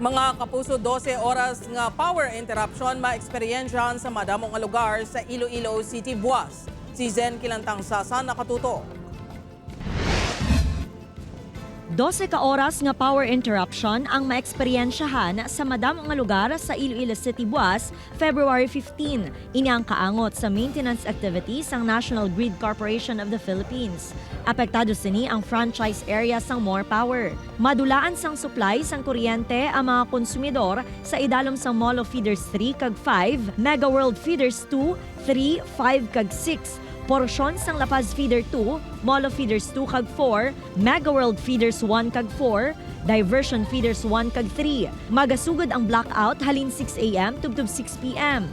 Mga kapuso 12 oras nga power interruption ma-eksperyensyahan sa madamong lugar sa Iloilo City, Buas. Si Zen Kilantang Sasa nakatuto. 12 ka oras nga power interruption ang maeksperiensyahan sa madamong nga lugar sa Iloilo City, Buas, February 15. Ini ang kaangot sa maintenance activities ng National Grid Corporation of the Philippines. Apektado sini ang franchise area sang More Power. Madulaan sang supply sang kuryente ang mga konsumidor sa idalom sang Molo Feeders 3 kag 5, Mega World Feeders 2, 3, 5 kag 6, Porsyon sang La Paz Feeder 2, Molo Feeders 2 kag 4, Mega World Feeders 1 kag 4, Diversion Feeders 1 kag 3. Magasugod ang blackout halin 6 a.m. tubtub 6 p.m.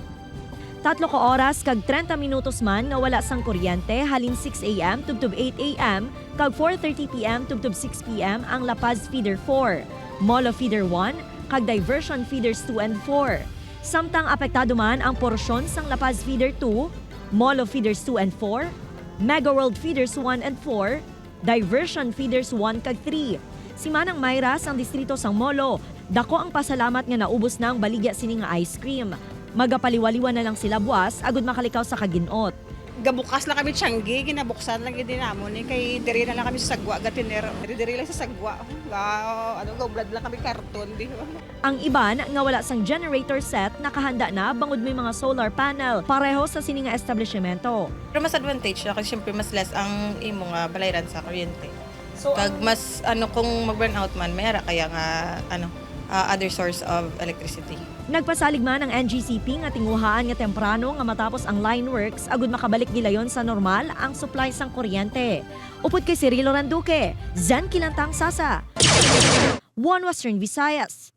Tatlo ka oras kag 30 minutos man nga wala sang kuryente halin 6 a.m. tubtub 8 a.m. kag 4:30 p.m. tubtub 6 p.m. ang La Paz Feeder 4, Molo Feeder 1 kag Diversion Feeders 2 and 4. Samtang apektado man ang porsyon sang La Paz Feeder 2, Molo Feeders 2 and 4, Mega World Feeders 1 and 4, Diversion Feeders 1 kag 3. Si Manang Mayra sang distrito sang Molo, dako ang pasalamat nga naubos na ang baligya sini nga ice cream. Magapaliwaliwan na lang sila buwas agud makalikaw sa kaginot. Gabukas lang kami tiyanggi, ginabuksan lang yun namon eh. Kay diri na lang kami sa sagwa, gatinero. Diri diri lang sa sagwa. Ga, ano, gaublad lang kami karton. Di ba? Ang iban nga wala sang generator set nakahanda na bangod may mga solar panel pareho sa sini nga establishmento. Pero mas advantage siya kasi syempre mas less ang imo nga balayran sa kuryente. So, Kag mas ano kung mag-burn out man, mayara kaya nga ano ah, other source of electricity. Nagpasalig man ang NGCP nga tinguhaan nga temprano nga matapos ang line works agud makabalik gilayon sa normal ang supply sang kuryente. Upod kay Cirilo Randuque, Zen Kilantang Sasa. One Western Visayas.